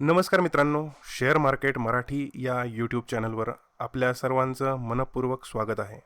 नमस्कार मित्रांनो share market Marathi या यूट्यूब चॅनलवर आपल्या सर्वांचं मनपूर्वक स्वागत आहे.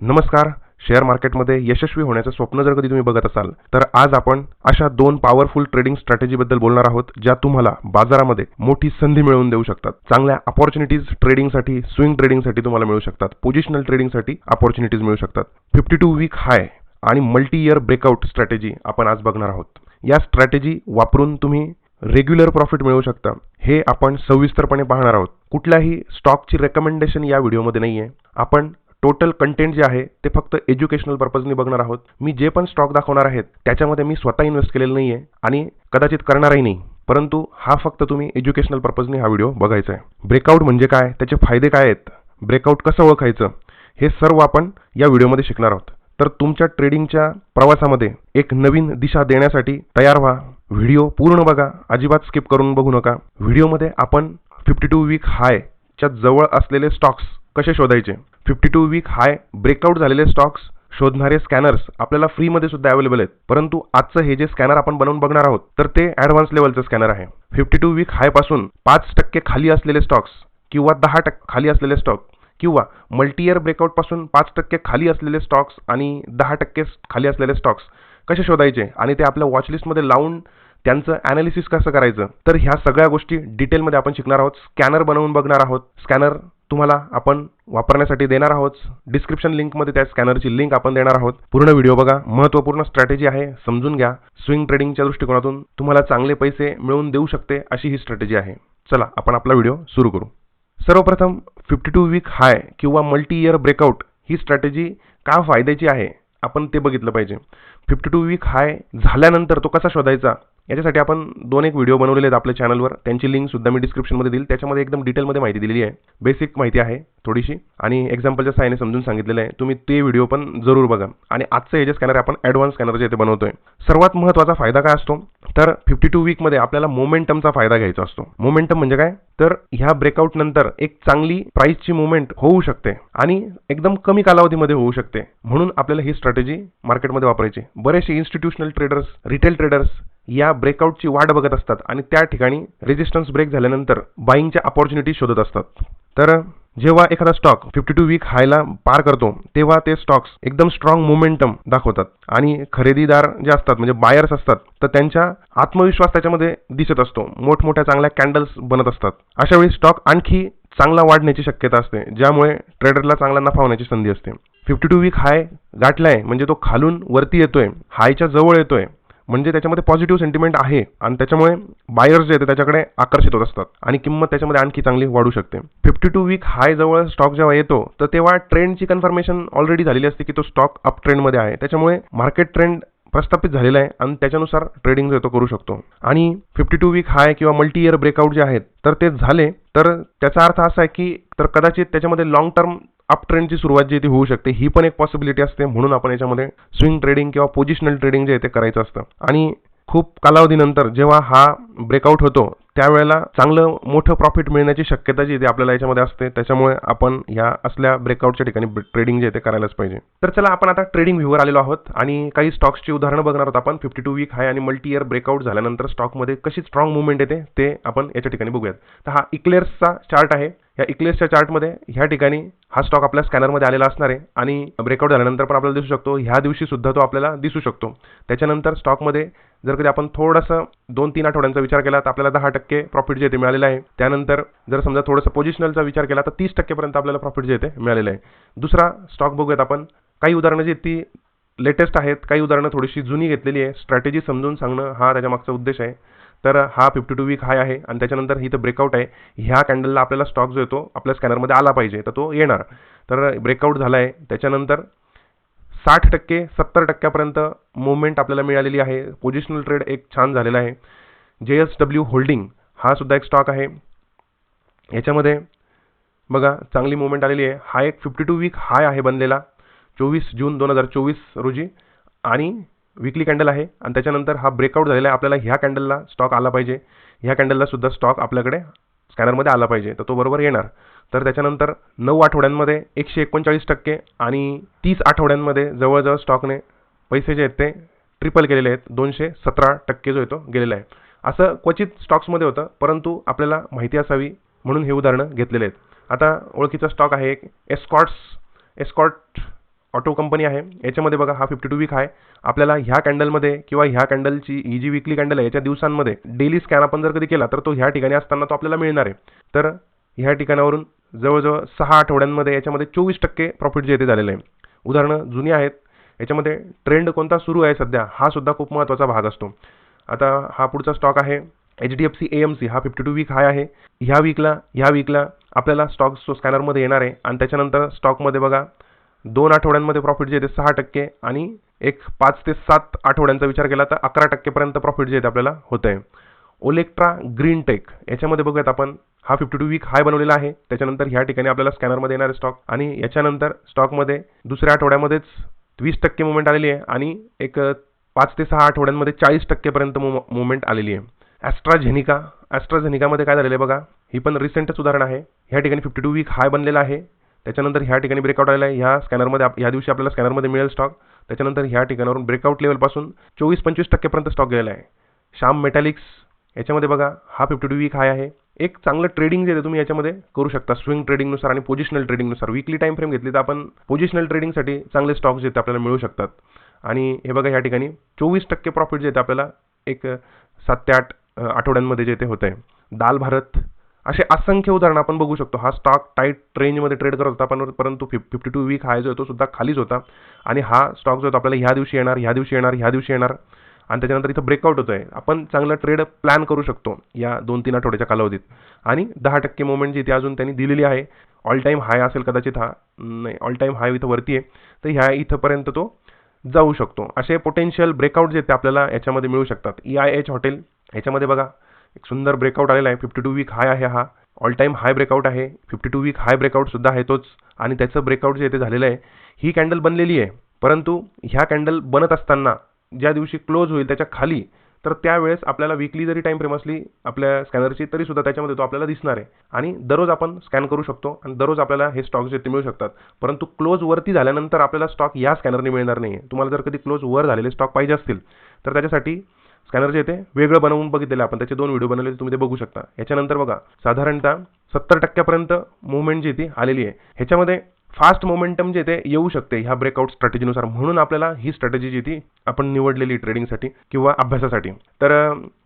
नमस्कार शेअर मार्केटमध्ये यशस्वी होण्याचं स्वप्न जर कधी तुम्ही बघत असाल तर आज आपण अशा दोन पॉवरफुल ट्रेडिंग स्ट्रॅटेजीबद्दल बोलणार आहोत ज्या तुम्हाला बाजारामध्ये मोठी संधी मिळवून देऊ शकतात. चांगल्या अपॉर्च्युनिटीज ट्रेडिंगसाठी स्विंग ट्रेडिंगसाठी तुम्हाला मिळू शकतात. पोझिशनल ट्रेडिंगसाठी अपॉर्च्युनिटीज मिळू शकतात. फिफ्टी टू वीक हाय आणि मल्टी इयर ब्रेकआउट स्ट्रॅटेजी आपण आज बघणार आहोत. या स्ट्रॅटेजी वापरून तुम्ही रेग्युलर प्रॉफिट मिळवू शकता. हे आपण सविस्तरपणे पाहणार आहोत. कुठल्याही स्टॉकची रेकमेंडेशन या व्हिडिओमध्ये नाही आहे आपण टोटल कंटेंट जे आहे ते फक्त एज्युकेशनल पर्पजनी बघणार आहोत. मी जे पण स्टॉक दाखवणार आहेत त्याच्यामध्ये मी स्वतः इन्व्हेस्ट केलेलं नाही आहे आणि कदाचित करणारही नाही. परंतु हा फक्त तुम्ही एज्युकेशनल पर्पजनी हा व्हिडिओ बघायचा आहे. ब्रेकआउट म्हणजे काय? त्याचे फायदे काय आहेत? ब्रेकआउट कसं ओळखायचं? हे सर्व आपण या व्हिडिओमध्ये शिकणार आहोत. तर तुमच्या ट्रेडिंगच्या प्रवासामध्ये एक नवीन दिशा देण्यासाठी तयार व्हा. व्हिडिओ पूर्ण बघा. अजिबात स्किप करून बघू नका. व्हिडिओमध्ये आपण फिफ्टी टू वीक हायच्या जवळ असलेले स्टॉक्स कसे शोधायचे? Fifty two week high breakout झालेले स्टॉक्स शोधणारे स्कॅनर्स आपल्याला फ्रीमध्ये सुद्धा अवेलेबल आहेत. परंतु आजचं हे जे स्कॅनर आपण बनवून बघणार आहोत तर ते ॲडव्हान्स लेवलचं स्कॅनर आहे. फिफ्टी टू वीक हायपासून पाच टक्के खाली असलेले स्टॉक्स किंवा दहा टक्के खाली असलेले स्टॉक किंवा मल्टीयर ब्रेकआउटपासून पाच टक्के खाली असलेले स्टॉक्स आणि दहा टक्के खाली असलेले स्टॉक्स कसे शोधायचे आणि ते आपल्या वॉचलिस्टमध्ये लावून त्यांचं ॲनालिसिस कसं करायचं? तर ह्या सगळ्या गोष्टी डिटेलमध्ये आपण शिकणार आहोत. स्कॅनर बनवून बघणार आहोत. स्कॅनर तुम्हाला आपण वापरण्यासाठी देणार आहोत. डिस्क्रिप्शन लिंकमध्ये त्या स्कॅनरची लिंक आपण देणार आहोत. पूर्ण व्हिडिओ बघा. महत्त्वपूर्ण स्ट्रॅटेजी आहे. समजून घ्या. स्विंग ट्रेडिंगच्या दृष्टिकोनातून तुम्हाला चांगले पैसे मिळवून देऊ शकते अशी ही स्ट्रॅटेजी आहे. चला आपण आपला व्हिडिओ सुरू करू. सर्वप्रथम फिफ्टी टू वीक हाय किंवा मल्टी इयर ब्रेकआउट ही स्ट्रॅटेजी का फायद्याची आहे? आपण ते बघितलं पाहिजे. फिफ्टी टू वीक हाय झाल्यानंतर तो कसा शोधायचा? याच्यासाठी आपण दोन एक व्हिडिओ बनवलेले आहेत आपल्या चॅनलवर त्यांची लिंक सुद्धा मी डिस्क्रिप्शनमध्ये देईल. त्याच्यामध्ये एकदम डिटेलमध्ये माहिती दिलेली आहे. बेसिक माहिती आहे थोडीशी. आणि एक्झाम्पलच्या साहाय्याने समजून सांगितलेलं आहे. तुम्ही ते व्हिडिओ पण जरूर बघा. आणि आजचं हे जे स्कॅनर आपण ॲडव्हान्स स्कॅनर जे ते बनवतोय. सर्वात महत्त्वाचा फायदा काय असतो? तर फिफ्टी टू वीकमध्ये आपल्याला मोमेंटमचा फायदा घ्यायचा असतो. मोमेंटम म्हणजे काय? तर ह्या ब्रेकआउट नंतर एक चांगली प्राईसची मुवमेंट होऊ शकते. आणि एकदम कमी कालावधीमध्ये होऊ शकते. म्हणून आपल्याला ही स्ट्रॅटेजी मार्केटमध्ये वापरायची बरेचसे इन्स्टिट्यूशनल ट्रेडर्स रिटेल ट्रेडर्स या ब्रेकआउटची वाट बघत असतात आणि त्या ठिकाणी रेजिस्टन्स ब्रेक झाल्यानंतर बाईंगच्या अपॉर्च्युनिटी शोधत असतात. तर जेव्हा एखादा स्टॉक फिफ्टी टू वीक हायला पार करतो तेव्हा ते स्टॉक्स एकदम स्ट्रॉंग मोमेंटम दाखवतात. आणि खरेदीदार जे असतात म्हणजे बायर्स असतात तर त्यांच्या आत्मविश्वास त्याच्यामध्ये दिसत असतो. मोठमोठ्या चांगल्या कॅन्डल्स बनत असतात. अशा वेळी स्टॉक आणखी चांगला वाढण्याची शक्यता असते ज्यामुळे ट्रेडरला चांगला नफा होण्याची संधी असते. फिफ्टी टू वीक हाय गाठलाय म्हणजे तो खालून वरती येतोय हायच्या जवळ येतोय. म्हणजे त्याच्यामध्ये पॉझिटिव्ह सेंटिमेंट आहे आणि त्याच्यामुळे बायर्स जे आहेत त्याच्याकडे आकर्षित होत असतात. आणि किंमत त्याच्यामध्ये आणखी चांगली वाढू शकते. फिफ्टी टू वीक हाय जवळ स्टॉक जेव्हा येतो तर तेव्हा ट्रेंडची कन्फर्मेशन ऑलरेडी झालेली असते की तो स्टॉक अप ट्रेंडमध्ये आहे. त्याच्यामुळे मार्केट ट्रेंड प्रस्थापित झालेला आहे आणि त्याच्यानुसार ट्रेडिंग जो तो करू शकतो. आणि फिफ्टी टू वीक हाय किंवा मल्टी इयर ब्रेकआउट जे आहेत तर ते झाले तर त्याचा अर्थ असा आहे की तर कदाचित त्याच्यामध्ये लॉंग टर्म अप ट्रेंडची सुरुवात जी ती होऊ शकते. ही पण एक पॉसिबिलिटी असते. म्हणून आपण याच्यामध्ये स्विंग ट्रेडिंग किंवा पोझिशनल ट्रेडिंग जे आहे ते करायचं असतं. आणि खूप कालावधीनंतर जेव्हा हा ब्रेकआउट होतो त्यावेळेला चांगलं मोठं प्रॉफिट मिळण्याची शक्यता जी ती आपल्याला याच्यामध्ये असते त्याच्यामुळे आपण ह्या असल्या ब्रेकआउटच्या ठिकाणी ट्रेडिंग जे आहे ते करायलाच पाहिजे. तर चला आपण आता ट्रेडिंग व्ह्यूवर आलेलो आहोत आणि काही स्टॉक्सची उदाहरणं बघणार आहोत आपण. फिफ्टी टू वीक हाय आणि मल्टी इयर ब्रेकआउट झाल्यानंतर स्टॉकमध्ये कशी स्ट्रॉंग मुवमेंट येते ते आपण याच्या ठिकाणी बघूयात. तर हा इक्लेअर्सचा चार्ट आहे. या इक्लेसच्या चार्टमध्ये ह्या ठिकाणी हा स्टॉक आपल्या स्कॅनरमध्ये आलेला असणार आहे आणि ब्रेकआउट झाल्यानंतर पण आपल्याला दिसू शकतो. ह्या दिवशी सुद्धा तो आपल्याला दिसू शकतो. त्याच्यानंतर स्टॉकमध्ये जर कधी आपण थोडंसं दोन तीन आठवड्यांचा विचार केला तर आपल्याला दहा टक्के टक्के प्रॉफिट जे ते मिळालेलं आहे. त्यानंतर जर समजा थोडंसं पोझिशनलचा विचार केला तर तीस टक्केपर्यंत आपल्याला प्रॉफिट जे ते मिळालेलं आहे. दुसरा स्टॉक बघूयात आपण. काही उदाहरणं जी ती लेटेस्ट आहेत काही उदाहरणं थोडीशी जुनी घेतलेली आहे. स्ट्रॅटेजी समजून सांगणं हा त्याच्यामागचा उद्देश आहे. तर हा फिफ्टी टू वीक हाय आहे आणि त्याच्यानंतर ही तर ब्रेकआउट आहे. ह्या कॅन्डलला आपल्याला स्टॉक जो येतो आपल्या स्कॅनरमध्ये आला पाहिजे तर तो येणार. तर ब्रेकआउट झाला आहे त्याच्यानंतर साठ टक्के सत्तर टक्क्यापर्यंत मुवमेंट आपल्याला मिळालेली आहे. पोझिशनल ट्रेड एक छान झालेला आहे. जे एस डब्ल्यू होल्डिंग हा सुद्धा एक स्टॉक आहे. याच्यामध्ये बघा चांगली मुवमेंट आलेली आहे. हा एक फिफ्टी टू वीक हाय आहे बनलेला. चोवीस जून दोन हजार चोवीस रोजी. आणि विकली कॅन्डल आहे. आणि त्याच्यानंतर हा ब्रेकआउट झालेला आहे. आपल्याला ह्या कॅन्डलला स्टॉक आला पाहिजे. ह्या कॅन्डलला सुद्धा स्टॉक आपल्याकडे स्कॅनरमध्ये आला पाहिजे. तर तो बरोबर येणार. तर त्याच्यानंतर नऊ आठवड्यांमध्ये एकशे एकोणचाळीस टक्के आणि तीस आठवड्यांमध्ये जवळजवळ स्टॉकने पैसे जे आहेत ते ट्रिपल केलेले आहेत. दोनशे सतरा टक्के जो आहे तो गेलेला आहे. असं क्वचित स्टॉक्समध्ये होतं परंतु आपल्याला माहिती असावी म्हणून हे उदाहरणं घेतलेले आहेत. आता ओळखीचा स्टॉक आहे एक एस्कॉट्स एस्कॉट ऑटो कंपनी आहे. याच्यामध्ये बघा हा फिफ्टी टू वीक आहे. आपल्याला ह्या कॅन्डलमध्ये किंवा ह्या कॅन्डलची ही जी विकली कॅन्डल आहे याच्या दिवसांमध्ये डेली स्कॅन आपण जर कधी केला तर तो ह्या ठिकाणी असताना तो आपल्याला मिळणार आहे. तर ह्या ठिकाणावरून जवळजवळ सहा आठवड्यांमध्ये याच्यामध्ये चोवीस टक्के प्रॉफिट जे येते झालेलं आहे. उदाहरणं जुनी आहेत. याच्यामध्ये ट्रेंड कोणता सुरू आहे सध्या हा सुद्धा खूप महत्त्वाचा भाग असतो. आता हा पुढचा स्टॉक आहे. H D F C A M C हा फिफ्टी टू वीक हाय आहे. ह्या वीकला ह्या वीकला आपल्याला स्टॉक स्कॅनरमध्ये येणार आहे. आणि त्याच्यानंतर स्टॉकमध्ये बघा दोन आठवड्यांमध्ये प्रॉफिट जे येते सहा टक्के आणि एक पाच ते सात आठवड्यांचा विचार केला तर अकरा टक्केपर्यंत प्रॉफिट जे येते आपल्याला होतं आहे ओलेक्ट्रा ग्रीन टेक याच्यामध्ये बघूयात आपण. हा फिफ्टी टू वीक हाय बनवलेला आहे. त्याच्यानंतर ह्या ठिकाणी आपल्याला स्कॅनरमध्ये येणार आहे स्टॉक आणि याच्यानंतर स्टॉकमध्ये दुसऱ्या आठवड्यामध्येच वीस टक्के मुवमेंट आलेली आहे. आणि एक पाच ते सहा आठवड्यांमध्ये चाळीस टक्केपर्यंत मु मुवमेंट आलेली आहे. ॲस्ट्राझेनिका ॲस्ट्राझेनिकामध्ये काय झालेलं आहे बघा? ही पण रिसेंटच उदाहरण आहे. ह्या ठिकाणी फिफ्टी टू वीक हाय बनलेला आहे. त्याच्यानंतर ह्या ठिकाणी ब्रेकआउट आलेला आहे. ह्या स्कॅनरमध्ये ह्या दिवशी आपल्याला स्कॅनरमध्ये मिळेल स्टॉक त्याच्यानंतर ह्या ठिकाणावरून ब्रेकआउट लेवलपासून चोवीस पंचवीस टक्केपर्यंत स्टॉक गेलेला आहे. श्याम मेटॅलिक्स याच्यामध्ये बघा हा फिफ्टी टू वीक हाय आहे. एक चांगलं ट्रेडिंग जे आहे तुम्ही याच्यामध्ये करू शकता. स्विंग ट्रेडिंगनुसार आणि पोझिशनल ट्रेडिंगनुसार विकली टाईम फ्रेम घेतली तर आपण पोझिशनल ट्रेडिंगसाठी चांगले स्टॉक्स जे आपल्याला मिळू शकतात. आणि हे बघा या ठिकाणी चोवीस टक्के प्रॉफिट जे ते आपल्याला एक सात ते आठ आठवड्यांमध्ये जे ते होत आहे दाल भारत असे असंख्य उदाहरणं आपण बघू शकतो. हा स्टॉक टाईट रेंजमध्ये ट्रेड करत होता पण परंतु fifty fifty two week high जो होतो तो सुद्धा खालीच होता. आणि हा स्टॉक जो होता आपल्याला ह्या दिवशी येणार ह्या दिवशी येणार ह्या दिवशी येणार. आणि त्याच्यानंतर इथं ब्रेकआउट होतं आहे आपण चांगलं ट्रेड प्लॅन करू शकतो या दोन तीन आठवड्याच्या कालावधीत. आणि दहा टक्के मुवमेंट जी ती अजून त्यांनी दिलेली आहे. ऑल टाईम हाय असेल कदाचित हा नाही ऑल टाईम हाय इथं वरती आहे. तर ह्या इथंपर्यंत तो जाऊ शकतो. असे पोटेन्शियल ब्रेकआउट जे ते आपल्याला याच्यामध्ये मिळू शकतात. ई आय एच हॉटेल याच्यामध्ये बघा एक सुंदर ब्रेकआउट आलेला आहे. फिफ्टी टू वीक हाय आहे हा. ऑल टाईम हाय ब्रेकआउट आहे. फिफ्टी टू वीक हाय ब्रेकआउटसुद्धा आहे तोच. आणि त्याचं ब्रेकआउट जे ते झालेलं आहे ही कॅन्डल बनलेली आहे. परंतु ह्या कॅन्डल बनत असताना ज्या दिवशी क्लोज होईल त्याच्याखाली तर त्यावेळेस आपल्याला विकली जरी टाईम फ्रेम असली आपल्या स्कॅनरची तरी सुद्धा त्याच्यामध्ये तो आपल्याला दिसणार आहे. आणि दररोज आपण स्कॅन करू शकतो आणि दररोज आपल्याला हे स्टॉक जे ते मिळू शकतात. परंतु क्लोज वरती झाल्यानंतर आपल्याला स्टॉक या स्कॅनरने मिळणार नाही आहे तुम्हाला जर कधी क्लोज वर झालेले स्टॉक पाहिजे असतील तर त्याच्यासाठी स्कॅनर जे ते वेगळं बनवून बघितलेलं आपण त्याचे दोन व्हिडिओ बनवलेले तुम्ही ते बघू शकता. याच्यानंतर बघा साधारणतः सत्तर टक्क्यापर्यंत मुवमेंट जी ती आलेली आहे. ह्याच्यामध्ये फास्ट मोमेंटम जे ते येऊ शकते ह्या ब्रेकआउट स्ट्रॅटेजीनुसार म्हणून आपल्याला ही स्ट्रॅटेजी जी ती आपण निवडलेली ट्रेडिंगसाठी किंवा अभ्यासासाठी. तर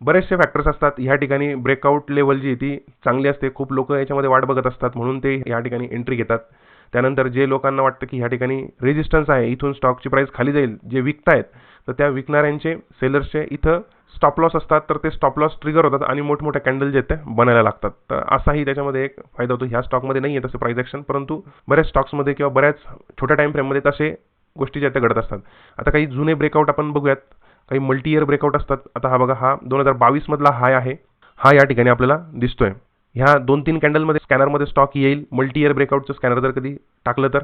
बरेचसे फॅक्टर्स असतात. ह्या ठिकाणी ब्रेकआउट लेवल जी ती चांगली असते. खूप लोक याच्यामध्ये वाट बघत असतात. म्हणून ते या ठिकाणी एंट्री घेतात. त्यानंतर जे लोकांना वाटतं की ह्या ठिकाणी रेजिस्टन्स आहे इथून स्टॉकची प्राईस खाली जाईल जे विकतायत तर त्या विकणाऱ्यांचे सेलर्सचे इथं स्टॉप लॉस असतात तर ते स्टॉप लॉस ट्रिगर होतात आणि मोठमोठ्या कॅन्डल जे ते बनायला लागतात. तर असाही त्याच्यामध्ये एक फायदा होतो. ह्या स्टॉकमध्ये नाही आहे तसं प्राईज ॲक्शन परंतु बऱ्याच स्टॉक्समध्ये किंवा बऱ्याच छोट्या टाईम फ्रेममध्ये तसे गोष्टी ज्या त्या घडत असतात. आता काही जुने ब्रेकआउट आपण बघूयात. काही मल्टी इयर ब्रेकआउट असतात. आता हा बघा हा दोन हजार बावीसमधला हाय आहे. हा या ठिकाणी आपल्याला दिसतोय. ह्या दोन तीन कॅन्डलमध्ये स्कॅनरमध्ये स्टॉक येईल. मल्टी इयर ब्रेकआउटचं स्कॅनर जर कधी टाकलं तर.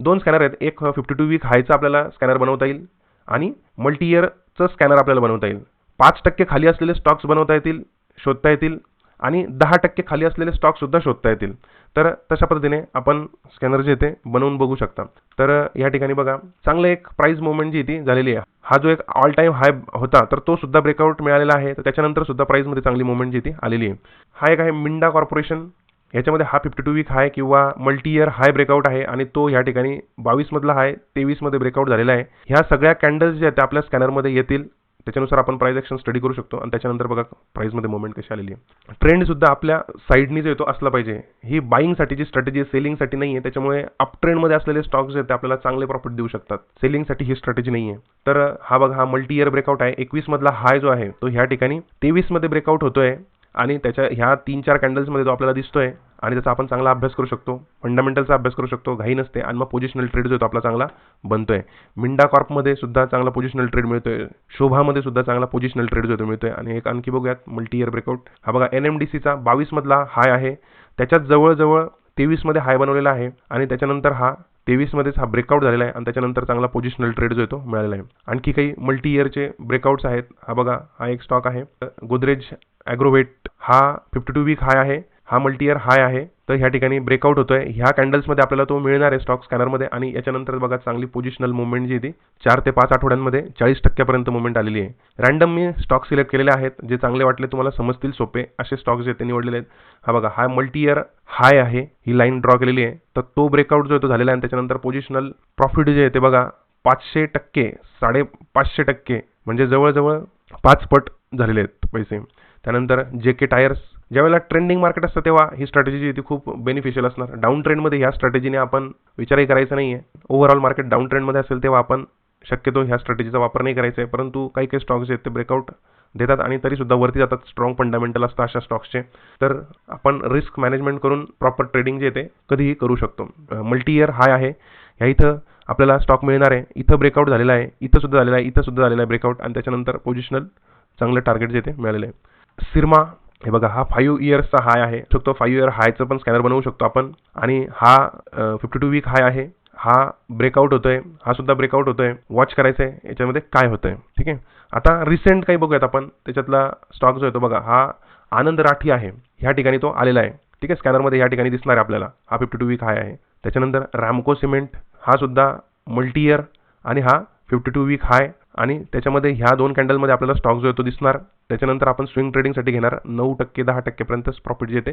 दोन स्कॅनर आहेत. एक फिफ्टी टू वीक हायचा आपल्याला स्कॅनर बनवता येईल आणि मल्टी इयरचं स्कॅनर आपल्याला बनवता येईल. पाच टक्के खाली असलेले स्टॉक्स बनवता येतील शोधता येतील आणि दहा टक्के खाली असलेले स्टॉकसुद्धा शोधता येतील. तर तशा पद्धतीने आपण स्कॅनर जे ते बनवून बघू शकता. तर या ठिकाणी बघा चांगलं एक प्राईस मुवमेंट जी ती झालेली आहे. हा जो एक ऑल टाईम हाय होता तर तो सुद्धा ब्रेकआउट मिळालेला आहे. तर त्याच्यानंतर सुद्धा प्राईजमध्ये चांगली मुवमेंट जी ती आलेली आहे. हा एक आहे मिंडा कॉर्पोरेशन याच्यामध्ये हा फिफ्टी टू वीक हाय किंवा मल्टी इयर हाय ब्रेकआउट आहे आणि तो या ठिकाणी बावीसमधला हाय तेवीसमध्ये ब्रेकआउट झालेला आहे. ह्या सगळ्या कॅन्डल्स ज्या आहेत त्या आपल्या स्कॅनरमध्ये येतील. त्याच्यानुसार आपण प्राईज ॲक्शन स्टडी करू शकतो. आणि त्याच्यानंतर बघा प्राईजमध्ये मुवमेंट कशी आलेली आहे. ट्रेंडसुद्धा आपल्या साईडनी जो येतो असला पाहिजे. ही बाईंगसाठीची स्ट्रॅटेजी सेलिंगसाठी नाही आहे त्याच्यामुळे अप ट्रेंडमध्ये असलेले स्टॉक्स आहेत ते आपल्याला चांगले प्रॉफिट देऊ शकतात. सेलिंगसाठी ही स्ट्रॅटेजी नाही आहे तर हा बघा हा मल्टी इयर ब्रेकआउट आहे एकवीसमधला हाय जो आहे तो ह्या ठिकाणी तेवीसमध्ये ब्रेकआउट होतोय. आणि त्याच्या ह्या तीन चार कॅन्डल्समध्ये जो आपल्याला दिसतोय आणि त्याचा आपण चांगला अभ्यास करू शकतो फंडामेंटलचा अभ्यास करू शकतो घाई नसते आणि मग पोझिशनल ट्रेड जो आहे तो आपला चांगला बनतोय. मिंडा कॉर्पमध्ये सुद्धा चांगला पोझिशनल ट्रेड मिळतोय. शोभामध्ये सुद्धा चांगला पोझिशनल ट्रेड जो आहे तो मिळतोय. आणि एक आणखी बघूयात मल्टी इयर ब्रेकआउट हा बघा एन एम डी सीचा बावीसमधला हाय आहे. त्याच्यात जवळजवळ तेवीसमध्ये हाय बनवलेला आहे. आणि त्याच्यानंतर हा तेवीसमध्येच हा ब्रेकआउट झालेला आहे. आणि त्याच्यानंतर चांगला पोझिशनल ट्रेड जो येतो तो मिळालेला आहे. आणखी काही मल्टी इयरचे ब्रेकआउट्स आहेत. हा बघा हा एक स्टॉक आहे. गोदरेज ॲग्रोवेट हा फिफ्टी टू वीक हाय आहे हा मल्टी इयर हाय आहे तर ह्या ठिकाणी ब्रेकआउट होतोय. ह्या कॅन्डल्समध्ये आपल्याला तो मिळणार आहे स्टॉक स्कॅनरमध्ये आणि याच्यानंतर बघा चांगली पोझिशनल मुवमेंट जी आहे ती चार ते पाच आठवड्यांमध्ये चाळीस टक्क्यापर्यंत मुवमेंट आलेली आहे. रँडम मी स्टॉक सिलेक्ट केलेले आहेत जे चांगले वाटले तुम्हाला समजतील सोपे असे स्टॉक्स जे ते निवडलेले आहेत. हा बघा हा मल्टी इयर हाय आहे ही लाईन ड्रॉ केलेली आहे तर तो ब्रेकआउट जो आहे तो झालेला आहे आणि त्याच्यानंतर पोझिशनल प्रॉफिट जे आहे ते बघा पाचशे टक्के साडे पाचशे टक्के म्हणजे जवळजवळ पाच पट झालेले आहेत पैसे. त्यानंतर जे के टायर्स ज्यावेळेला ट्रेंडिंग मार्केट असतं तेव्हा ही स्ट्रॅटेजी जी ती खूप बेनिफिशियल असणार. डाऊन ट्रेंडमध्ये ह्या स्ट्रॅटेजीने आपण विचारही करायचा नाही आहे ओव्हरऑल मार्केट डाऊन ट्रेंडमध्ये असेल तेव्हा आपण शक्यतो ह्या स्ट्रॅटेजीचा वापर नाही करायचा आहे परंतु काही काही स्टॉक्स आहेत ते ब्रेकआउट देतात आणि तरीसुद्धा वरती जातात. स्ट्रॉंग फंडामेंटल असतं अशा स्टॉक्सचे तर आपण रिस्क मॅनेजमेंट करून प्रॉपर ट्रेडिंग जे ते कधीही करू शकतो. मल्टी इयर हाय आहे. ह्या इथं आपल्याला स्टॉक मिळणार आहे. इथं ब्रेकआउट झालेला आहे. इथं सुद्धा झालेला आहे. इथं सुद्धा झालेला आहे ब्रेकआउट आणि त्याच्यानंतर पोझिशनल चांगलं टार्गेट जे ते मिळालेलं आहे. सिरमा हे बघा हा फाईव्ह इयर्सचा हाय आहे. शकतो फाईव्ह इयर हायचं पण स्कॅनर बनवू शकतो आपण. आणि हा फिफ्टी टू वीक हाय आहे. हा ब्रेकआउट होतोय. हा सुद्धा ब्रेकआउट होतोय. वॉच करायचं आहे याच्यामध्ये काय होतंय? ठीक आहे? आता रिसेंट काही बघूयात आपण. त्याच्यातला स्टॉक जो आहे तो बघा हा आनंद राठी आहे. ह्या ठिकाणी तो आलेला आहे. ठीक आहे? स्कॅनरमध्ये ह्या ठिकाणी दिसणार आहे आपल्याला. हा फिफ्टी टू वीक हाय आहे. त्याच्यानंतर रॅमको सिमेंट हा सुद्धा मल्टी इयर आणि हा फिफ्टी टू वीक हाय आणि त्याच्यामध्ये ह्या दोन कॅन्डलमध्ये आपल्याला स्टॉक जो येतो दिसणार त्याच्यानंतर आपण स्विंग ट्रेडिंगसाठी घेणार नऊ टक्के दहा टक्केपर्यंतच प्रॉफिट जे ते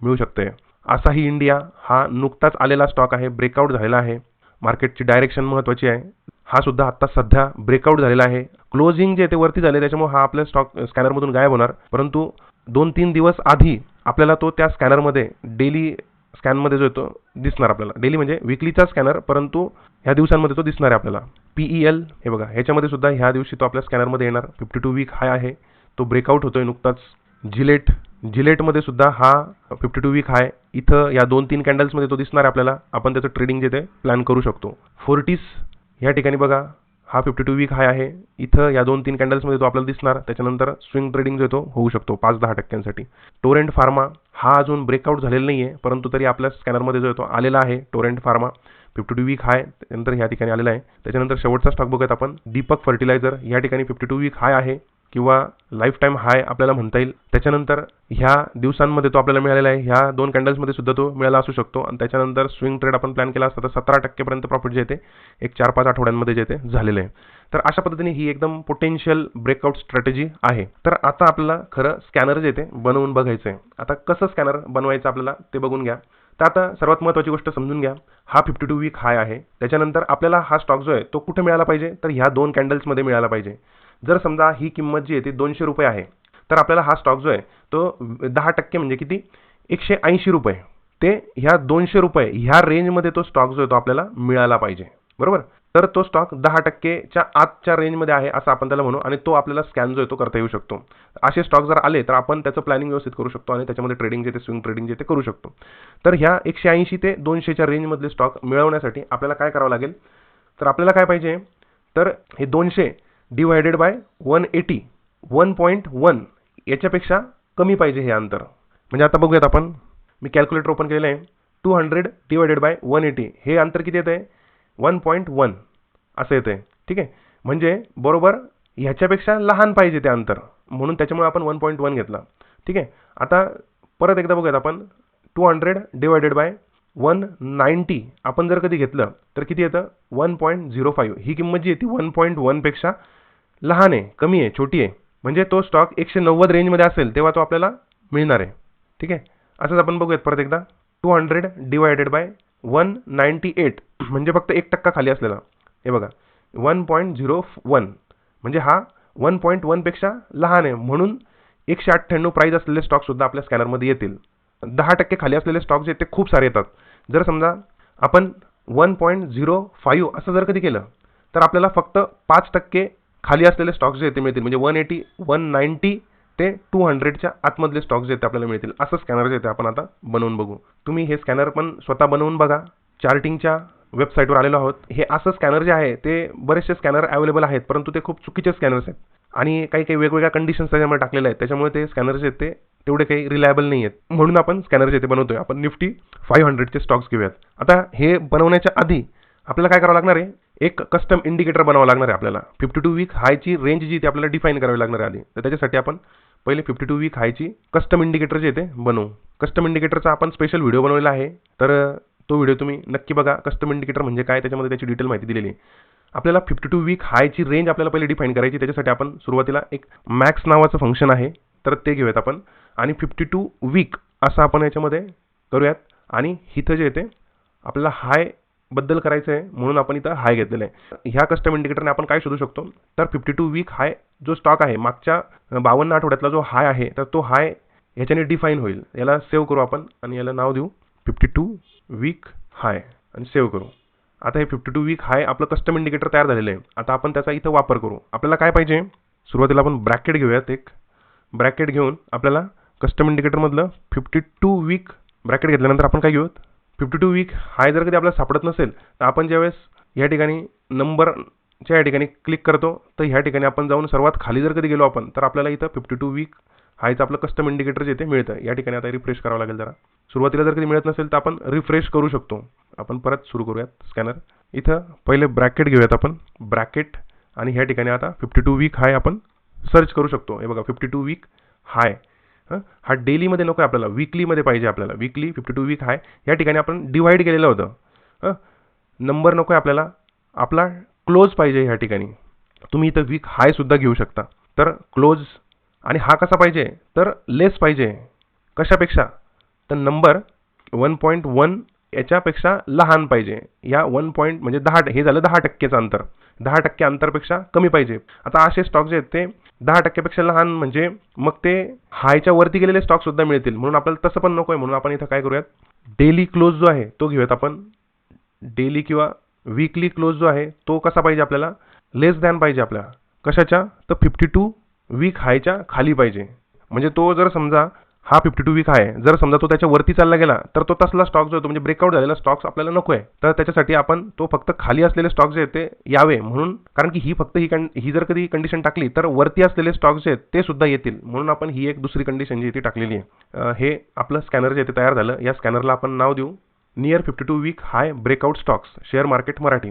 मिळू शकते असाही इंडिया हा नुकताच आलेला स्टॉक आहे ब्रेकआउट झालेला आहे. मार्केटची डायरेक्शन महत्त्वाची आहे. हा सुद्धा आत्ता सध्या ब्रेकआउट झालेला आहे. क्लोजिंग जे ते वरती झाले त्याच्यामुळे हा आपल्या स्टॉक स्कॅनरमधून गायब होणार. परंतु दोन तीन दिवस आधी आपल्याला तो त्या स्कॅनरमध्ये डेली स्कॅनमध्ये जो येतो दिसणार आपल्याला. डेली म्हणजे विकलीचा स्कॅनर परंतु ह्या दिवसांमध्ये तो दिसणार आहे आपल्याला. पीई एल हे बघा ह्याच्यामध्ये सुद्धा ह्या दिवशी तो आपल्या स्कॅनरमध्ये येणार. फिफ्टी टू वीक हाय आहे. तो ब्रेकआउट होतोय नुकताच. जिलेट जिलेटमध्ये सुद्धा हा फिफ्टी टू वीक हाय इथं या दोन तीन कॅन्डल्समध्ये तो दिसणार आहे आपल्याला. आपण त्याचं ट्रेडिंग जे ते प्लॅन करू शकतो. फोर्टीस ह्या ठिकाणी बघा हा फिफ्टी टू वीक हाय आहे. इथं या दोन तीन कॅन्डल्समध्ये तो आपल्याला दिसणार. त्याच्यानंतर स्विंग ट्रेडिंग जो तो होऊ शकतो पाच दहा टक्क्यांसाठी. टोरेंट फार्मा हा अजून ब्रेकआउट झालेला नाही आहे परंतु तरी आपल्या स्कॅनरमध्ये जो येतो आलेला आहे Torrent Pharma fifty two week high त्यानंतर ह्या ठिकाणी आलेला आहे. त्याच्यानंतर शेवटचा स्टॉक बघत आपण दीपक फर्टिलायझर या ठिकाणी फिफ्टी टू वीक हाय आहे. किंवा लाईफ टाईम हाय आपल्याला म्हणता येईल. त्याच्यानंतर ह्या दिवसांमध्ये तो आपल्याला मिळालेला आहे. ह्या दोन कॅन्डल्समध्ये सुद्धा तो मिळाला असू शकतो. आणि त्याच्यानंतर स्विंग ट्रेड आपण प्लॅन केला असता तर सतरा टक्केपर्यंत प्रॉफिट जे येते एक चार पाच आठवड्यांमध्ये जे ते झालेलं आहे. तर अशा पद्धतीने ही एकदम पोटेन्शियल ब्रेकआउट स्ट्रॅटेजी आहे. तर आता आपल्याला खरं स्कॅनर जे ते बनवून बघायचं आहे. आता कसं स्कॅनर बनवायचं आपल्याला ते बघून घ्या. तर आता सर्वात महत्त्वाची गोष्ट समजून घ्या. हा फिफ्टी टू वीक हाय आहे. त्याच्यानंतर आपल्याला हा स्टॉक जो आहे तो कुठे मिळाला पाहिजे? तर ह्या दोन कॅन्डल्समध्ये मिळाला पाहिजे. जर समजा ही किंमत जी आहे ती दोनशे रुपये आहे तर आपल्याला हा स्टॉक जो आहे तो दहा टक्के म्हणजे किती? एकशे ऐंशी रुपये. ते ह्या दोनशे रुपये ह्या रेंजमध्ये तो स्टॉक जो आहे तो आपल्याला मिळाला पाहिजे. बरोबर? तर तो स्टॉक दहा टक्केच्या आतच्या रेंजमध्ये आहे असं आपण त्याला म्हणू आणि तो आपल्याला स्कॅन जो आहे तो करता येऊ शकतो. असे स्टॉक जर आले तर आपण त्याचं प्लॅनिंग व्यवस्थित करू शकतो आणि त्याच्यामध्ये ट्रेडिंग जे ते स्विंग ट्रेडिंग जे ते करू शकतो. तर ह्या एकशे ऐंशी ते दोनशेच्या रेंजमधले स्टॉक मिळवण्यासाठी आपल्याला काय करावं लागेल? तर आपल्याला काय पाहिजे? तर हे दोनशे divided by one eighty one point one याच्यापेक्षा कमी पाहिजे हे अंतर. म्हणजे आता बघूयात आपण. मी कॅल्क्युलेटर ओपन केलेलं आहे. Two hundred divided by one eighty हे अंतर किती येतं आहे वन पॉईंट वन असं येतं आहे ठीक आहे? म्हणजे बरोबर ह्याच्यापेक्षा लहान पाहिजे ते अंतर. म्हणून त्याच्यामुळे आपण वन पॉईंट वन घेतला. ठीक आहे? आता परत एकदा बघूयात आपण. Two hundred divided by one ninety आपण जर कधी घेतलं तर किती येतं? वन पॉईंट झिरो फाईव्ह ही किंमत जी येते वन पॉईंट वनपेक्षा लहान आहे कमी आहे छोटी आहे. म्हणजे तो स्टॉक एकशे नव्वद रेंजमध्ये असेल तेव्हा तो आपल्याला मिळणार आहे. ठीक आहे? असंच आपण बघूयात परत एकदा. Two hundred divided by one ninety eight म्हणजे फक्त एक टक्का खाली असलेला. हे बघा. वन पॉईंट झिरो वन म्हणजे हा वन पॉईंट वनपेक्षा लहान आहे. म्हणून एकशे अठ्ठ्याण्णव प्राईज असलेले स्टॉकसुद्धा आपल्या स्कॅनरमध्ये येतील. दहा टक्के खाली असलेले स्टॉक्स जे ते खूप सारे येतात. जर समजा आपण वन पॉईंट झिरो फाईव्ह असं जर कधी केलं तर आपल्याला फक्त पाच टक्के खाली असलेले स्टॉक्स जे ते मिळतील. म्हणजे वन एटी वन नाईन्टी ते टू हंड्रेडच्या आतमधले स्टॉक्स जे ते आपल्याला मिळतील. असं स्कॅनर जे ते आपण आता बनवून बघू. तुम्ही हे स्कॅनर पण स्वतः बनवून बघा. चार्टिंगच्या वेबसाईटवर आलेलो आहोत. हे असं स्कॅनर जे आहे ते बरेचसे स्कॅनर अवेलेबल आहेत परंतु ते खूप चुकीचे स्कॅनर्स आहेत. आणि काही काही वेगवेगळ्या कंडिशन्स त्याच्यामध्ये टाकलेल्या आहेत. त्याच्यामुळे ते स्कॅनर जे ते तेवढे काही रिलायबल नाही आहेत. म्हणून आपण स्कॅनर जे ते बनवतोय. आपण निफ्टी फाईव्ह हंड्रेडचे स्टॉक्स घेऊयात. आता हे बनवण्याच्या आधी आपल्याला काय करावं लागणार आहे? एक कस्टम इंडिकेटर बनावा लागणार आहे आपल्याला. फिफ्टी टू वीक हायची रेंज जी ती आपल्याला डिफाईन करावी लागणार आहे आधी. तर त्याच्यासाठी आपण पहिले फिफ्टी टू वीक हायची कस्टम इंडिकेटर जे ते बनवू. कस्टम इंडिकेटरचा आपण स्पेशल व्हिडिओ बनवलेला आहे. तर तो व्हिडिओ तुम्ही नक्की बघा. कस्टम इंडिकेटर म्हणजे काय? त्याच्यामध्ये त्याची डिटेल माहिती दिलेली आहे. आपल्याला फिफ्टी टू वीक हायची रेंज आपल्याला पहिले डिफाईन करायची त्याच्यासाठी आपण सुरुवातीला एक मॅक्स नावाचं फंक्शन आहे. तर ते घेऊयात आपण. आणि फिफ्टी टू वीक असं आपण याच्यामध्ये करूयात. आणि इथं जे येते आपल्याला हाय बद्दल करायचं आहे म्हणून आपण इथं हाय घेतलेलं आहे. ह्या कस्टम इंडिकेटरने आपण काय शोधू शकतो? तर फिफ्टी टू वीक हाय जो स्टॉक आहे मागच्या बावन्न आठवड्यातला जो हाय आहे तर तो हाय ह्याच्याने डिफाईन होईल. याला सेव्ह करू आपण आणि याला नाव देऊ फिफ्टी टू वीक हाय आणि सेव्ह करू. आता हे फिफ्टी टू वीक हाय आपलं कस्टम इंडिकेटर तयार झालेलं आहे. आता आपण त्याचा इथं वापर करू. आपल्याला काय पाहिजे? सुरुवातीला आपण ब्रॅकेट घेऊयात एक. ब्रॅकेट घेऊन आपल्याला कस्टम इंडिकेटरमधलं फिफ्टी टू वीक ब्रॅकेट घेतल्यानंतर आपण काय घेऊयात? फिफ्टी टू वीक हाय जर कधी आपल्याला सापडत नसेल तर आपण ज्यावेळेस या ठिकाणी नंबरच्या या ठिकाणी क्लिक करतो तर ह्या ठिकाणी आपण जाऊन सर्वात खाली जर कधी गेलो आपण तर आपल्याला इथं फिफ्टी टू वीक हायचं आपलं कस्टम इंडिकेटर जे ते मिळतं. या ठिकाणी आता रिफ्रेश करावं लागेल जरा. सुरुवातीला जर कधी मिळत नसेल तर आपण रिफ्रेश करू शकतो. आपण परत सुरू करूयात स्कॅनर इथं पहिले ब्रॅकेट घेऊयात आपण. ब्रॅकेट आणि ह्या ठिकाणी आता फिफ्टी टू वीक हाय आपण सर्च करू शकतो. हे बघा फिफ्टी टू वीक हाय हं? हा डेलीमध्ये नको आहे आपल्याला विकलीमध्ये पाहिजे आपल्याला. Weekly fifty two week high या ठिकाणी आपण डिवाईड केलेलं होतं. हं? नंबर नको आहे आपल्याला. आपला क्लोज पाहिजे ह्या ठिकाणी. तुम्ही इथं वीक हायसुद्धा घेऊ शकता. तर क्लोज आणि हा कसा पाहिजे? तर लेस पाहिजे. कशापेक्षा? तर नंबर वन पॉईंट वन याच्यापेक्षा लहान पाहिजे. या वन पॉईंट म्हणजे दहा हे झालं दहा टक्केचं अंतर. दहा टक्के अंतरपेक्षा कमी पाहिजे. आता असे स्टॉक जे आहेत ते दहा टक्क्यापेक्षा लहान म्हणजे मग ते हायच्या वरती गेलेले स्टॉक सुद्धा मिळतील. म्हणून आपल्याला तसं पण नको आहे म्हणून आपण इथं काय करूयात? डेली क्लोज जो आहे तो घेऊयात आपण. डेली किंवा वीकली क्लोज जो आहे तो कसा पाहिजे आपल्याला? लेस दॅन पाहिजे आपल्याला. कशाच्या? तर फिफ्टी टू वीक हायच्या खाली पाहिजे. म्हणजे तो जर समजा हा फिफ्टी टू वीक आहे. जर समजा तो त्याच्या वरती चालला गेला तर तो तसला स्टॉक जो आहे म्हणजे ब्रेकआउट झालेला स्टॉक्स आपल्याला नको आहे तर त्याच्यासाठी आपण तो फक्त खाली असलेले स्टॉक जे आहेत ते यावे. म्हणून कारण की ही फक्त ही कं ही जर कधी कंडिशन टाकली तर वरती असलेले स्टॉक जे आहेत ते सुद्धा येतील. म्हणून आपण ही एक दुसरी कंडिशन जी ती टाकलेली आहे. हे आपलं स्कॅनर जे आहे ते तयार झालं. या स्कॅनरला आपण नाव देऊ. Near fifty two week high breakout stocks share market Marathi.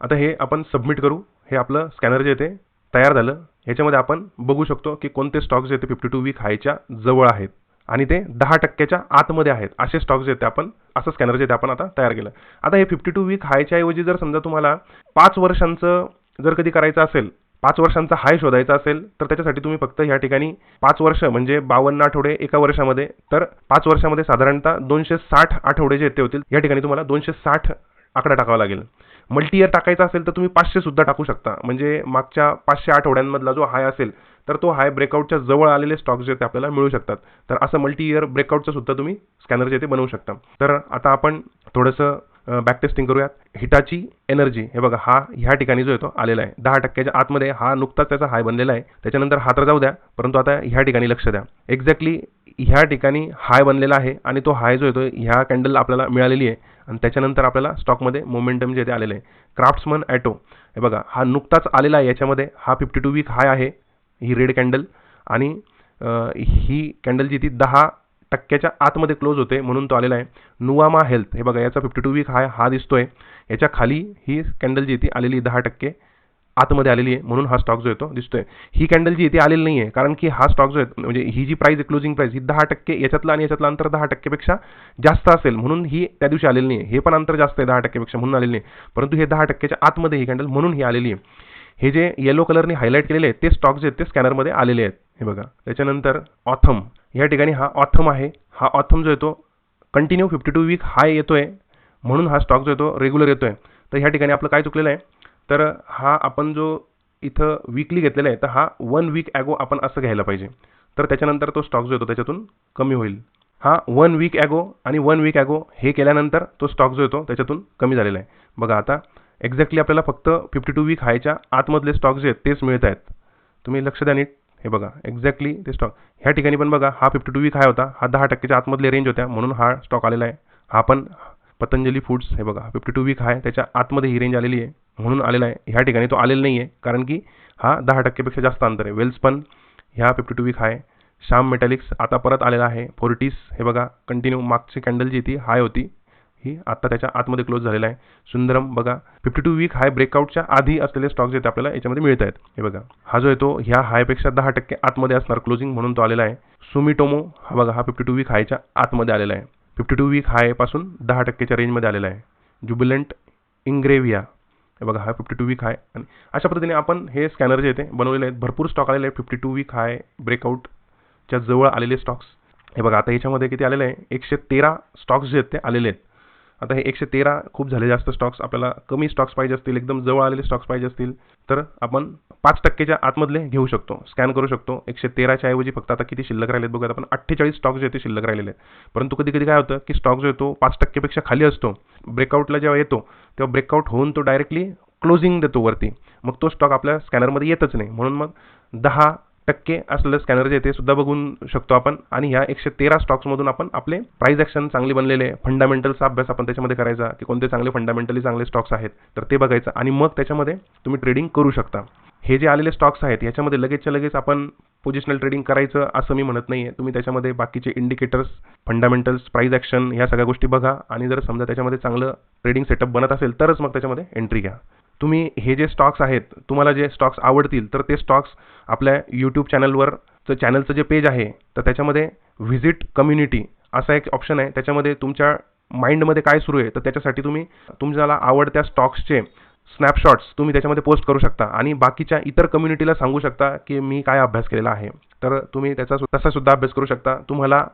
आता हे आपण सबमिट करू. हे आपलं स्कॅनर जे ते तयार झालं. ह्याच्यामध्ये आपण बघू शकतो की कोणते स्टॉक्स जे ते फिफ्टी टू वीक हायच्या जवळ आहेत. आणि ते दहा टक्क्याच्या आतमध्ये आहेत. असे स्टॉक्स जे ते आपण असं स्कॅनर जे ते आपण आता तयार केलं. आता हे फिफ्टी टू वीक हायच्या ऐवजी जर समजा तुम्हाला पाच वर्षांचं जर कधी करायचं असेल पाच वर्षांचा हाय शोधायचा असेल तर त्याच्यासाठी तुम्ही फक्त ह्या ठिकाणी पाच वर्ष म्हणजे बावन्न आठवडे एका वर्षामध्ये तर पाच वर्षामध्ये साधारणतः दोनशे साठ आठवडे जे येते ते होतील या ठिकाणी तुम्हाला दोनशे साठ आकडा टाकावा लागेल. मल्टी इयर टाकायचा असेल तर तुम्ही पाचशे सुद्धा टाकू शकता. म्हणजे मागच्या पाचशे आठवड्यांमधला जो हाय असेल तर तो हाय ब्रेकआउटच्या जवळ आलेले स्टॉक्स जे ते आपल्याला मिळू शकतात. तर असं मल्टी इयर ब्रेकआउटचं सुद्धा तुम्ही स्कॅनर जे ते बनवू शकता. तर आता आपण थोडंसं बॅक टेस्टिंग करूयात. हिटाची एनर्जी हे बघा हा ह्या ठिकाणी जो येतो आलेला आहे. दहा टक्क्याच्या आतमध्ये हा नुकताच त्याचा हाय बनलेला आहे. त्याच्यानंतर हा तर जाऊ द्या परंतु आता ह्या ठिकाणी लक्ष द्या. एक्झॅक्टली ह्या ठिकाणी हाय बनलेला आहे आणि तो हाय जो आहे ह्या कॅन्डल आपल्याला मिळालेली आहे. आणि त्याच्यानंतर आपल्याला स्टॉकमध्ये मोमेंटम जे ते आलेलं आहे. क्राफ्ट्समन ॲटो हे बघा हा नुकताच आलेला आहे. याच्यामध्ये हा फिफ्टी टू वीक हाय आहे. ही रेड कॅन्डल आणि ही कॅन्डल जी ती दहा टक्क्याच्या आतमध्ये क्लोज होते म्हणून तो आलेला आहे. नुवामा हेल्थ हे बघा याचा फिफ्टी टू वीक हाय हा दिसतोय. याच्या खाली ही कॅन्डल जी ती आलेली दहा टक्के. आतमध्ये आलेली आहे म्हणून हा स्टॉक जो येतो दिसतोय. ही कॅन्डल जी आहे ती आलेली नाही आहे कारण की हा स्टॉक जो आहे म्हणजे ही जी प्राईज आहे क्लोजिंग प्राईज ही दहा टक्के याच्यातला आणि याच्यातलं अंतर दहा टक्केपेक्षा जास्त असेल म्हणून ही त्या दिवशी आलेली नाही आहे हे पण अंतर जास्त आहे दहा टक्केपेक्षा म्हणून आलेली नाही परंतु हे दहा टक्क्याच्या आतमध्ये ही कॅन्डल म्हणून ही आलेली आहे. हे जे येलो कलरने हायलाईट केलेले आहेत ते स्टॉक जे आहेत ते स्कॅनरमध्ये आलेले आहेत. हे बघा त्याच्यानंतर ऑथम या ठिकाणी हा ऑथम आहे. हा ऑथम जो येतो continue fifty two week high येतोय. म्हणून हा स्टॉक जो येतो रेग्युलर येतोय. तर ह्या ठिकाणी आपलं काय चुकलेलं आहे? तर हा आपण जो इथं वीकली घेतलेला आहे तर हा वन वीक ॲगो आपण असं घ्यायला पाहिजे. तर त्याच्यानंतर तो स्टॉक जो येतो त्याच्यातून कमी होईल. हा वन वीक ॲगो आणि वन वीक ॲगो हे केल्यानंतर तो स्टॉक जो येतो त्याच्यातून कमी झालेला आहे. बघा आता एक्झॅक्टली आपल्याला फक्त फिफ्टी टू वीक हायच्या आतमधले स्टॉक जे आहेत तेच मिळत आहेत. तुम्ही लक्ष द्या नीट. हे बघा एक्झॅक्टली ते स्टॉक ह्या ठिकाणी पण बघा हा फिफ्टी टू वीक हाय होता. हा दहा टक्क्याच्या आतमधले रेंज होत्या म्हणून हा स्टॉक आलेला आहे. हा पण पतंजली फूड्स हे बघा फिफ्टी टू वीक आहे त्याच्या आतमध्ये ही रेंज आलेली आहे. म्हणून आलेला आहे. ह्या ठिकाणी तो आलेला नाही आहे कारण की हा दहा टक्केपेक्षा जास्त अंतर आहे. वेल्स पण ह्या fifty two week high Shyam Metalics आता परत आलेला आहे. फोर्टीस हे बघा कंटिन्यू मागची कॅन्डल जी ती हाय होती. ही आता त्याच्या आतमध्ये क्लोज झालेला आहे. सुंदरम बघा फिफ्टी टू वीक हाय ब्रेकआउटच्या आधी असलेले स्टॉक्स जे आपल्याला याच्यामध्ये मिळत आहेत. हे बघा हा जो येतो ह्या हायपेक्षा दहा टक्के आतमध्ये असणार क्लोजिंग म्हणून तो आलेला आहे. सुमिटोमो हा बघा हा फिफ्टी टू वीक हायच्या आतमध्ये आलेला आहे. फिफ्टी टू वीक हायपासून दहा टक्केच्या रेंजमध्ये आलेला आहे. ज्युबिलंट इंग्रेव्हिया हे बघा हा फिफ्टी टू वीक हाय आणि अशा पद्धतीने आपण हे स्कॅनर जे येते बनवलेले आहेत. भरपूर स्टॉक आलेले आहेत. फिफ्टी टू वीक हाय ब्रेकआउटच्या जवळ आलेले स्टॉक्स हे बघा आता याच्यामध्ये किती आलेले आहे? एकशे तेरा स्टॉक्स जे आहेत ते आलेले आहेत. आता हे एकशे तेरा खूप झाले जास्त स्टॉक्स आपल्याला कमी स्टॉक्स पाहिजे असतील एकदम जवळ आलेले स्टॉक्स पाहिजे असतील तर आपण पाच टक्केच्या आतमधले घेऊ शकतो स्कॅन करू शकतो. एकशे तेराच्या ऐवजी फक्त आता किती शिल्लक राहिलेत बघा आपण. अठ्ठेचाळीस स्टॉक जे ते शिल्लक राहिलेले आहेत. परंतु कधी कधी काय होतं की स्टॉक जो येतो पाच टक्केपेक्षा खाली असतो. ब्रेकआउटला जेव्हा येतो तेव्हा ब्रेकआउट होऊन तो डायरेक्टली क्लोजिंग देतो वरती. मग तो स्टॉक आपल्या स्कॅनरमध्ये येतच नाही. म्हणून मग दहा टक्के असलेलं स्कॅनर जे ते सुद्धा बघून शकतो आपण. आणि ह्या एकशे तेरा स्टॉक्समधून आपण आपले प्राईज ॲक्शन चांगले बनलेले फंडामेंटलचा अभ्यास आपण त्याच्यामध्ये करायचा की कोणते चांगले फंडामेंटली चांगले स्टॉक्स आहेत तर ते बघायचं. आणि मग त्याच्यामध्ये तुम्ही ट्रेडिंग करू शकता. हे जे आलेले स्टॉक्स आहेत याच्यामध्ये लगेचच्या लगेच आपण पोजिशनल ट्रेडिंग करायचं असं मी म्हणत नाही आहे तुम्ही त्याच्यामध्ये बाकीचे इंडिकेटर्स फंडामेंटल्स प्राईज ॲक्शन ह्या सगळ्या गोष्टी बघा. आणि जर समजा त्याच्यामध्ये चांगलं ट्रेडिंग सेटअप बनत असेल तरच मग त्याच्यामध्ये एंट्री घ्या. तुम्ही हे जे स्टॉक्स आहेत तुम्हाला जे स्टॉक्स आवडतील तर ते स्टॉक्स आपल्या यूट्यूब चॅनलवर चॅनलचं जे पेज आहे तर त्याच्यामध्ये व्हिजिट कम्युनिटी असा एक ऑप्शन आहे. त्याच्यामध्ये तुमच्या माइंडमध्ये काय सुरू आहे तर त्याच्यासाठी तुम्ही तुमच्याला आवडत्या स्टॉक्सचे स्नॅपशॉट्स तुम्ही त्याच्यामध्ये पोस्ट करू शकता आणि बाकीच्या इतर कम्युनिटीला सांगू शकता की मी काय अभ्यास केलेला आहे. तर तुम्ही त्याचा तसा सुद्धा अभ्यास करू शकता. तुम्हाला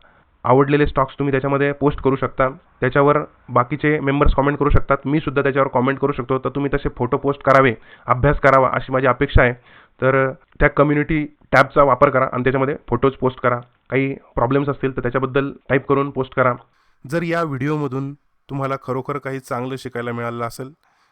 आवडलेले स्टॉक्स तुम्ही त्याच्यामध्ये पोस्ट करू शकता. त्याच्यावर बाकीचे मेंबर्स कॉमेंट करू शकतात. मी सुद्धा त्याच्यावर कॉमेंट करू शकतो. तर तुम्ही तसे फोटो पोस्ट करावे अभ्यास करावा अशी माझी अपेक्षा आहे. तर त्या कम्युनिटी टॅबचा वापर करा आणि त्याच्यामध्ये फोटोज पोस्ट करा. काही प्रॉब्लेम्स असतील तर त्याच्याबद्दल टाईप करून पोस्ट करा. जर या व्हिडिओमधून तुम्हाला खरोखर काही चांगलं शिकायला मिळालं असेल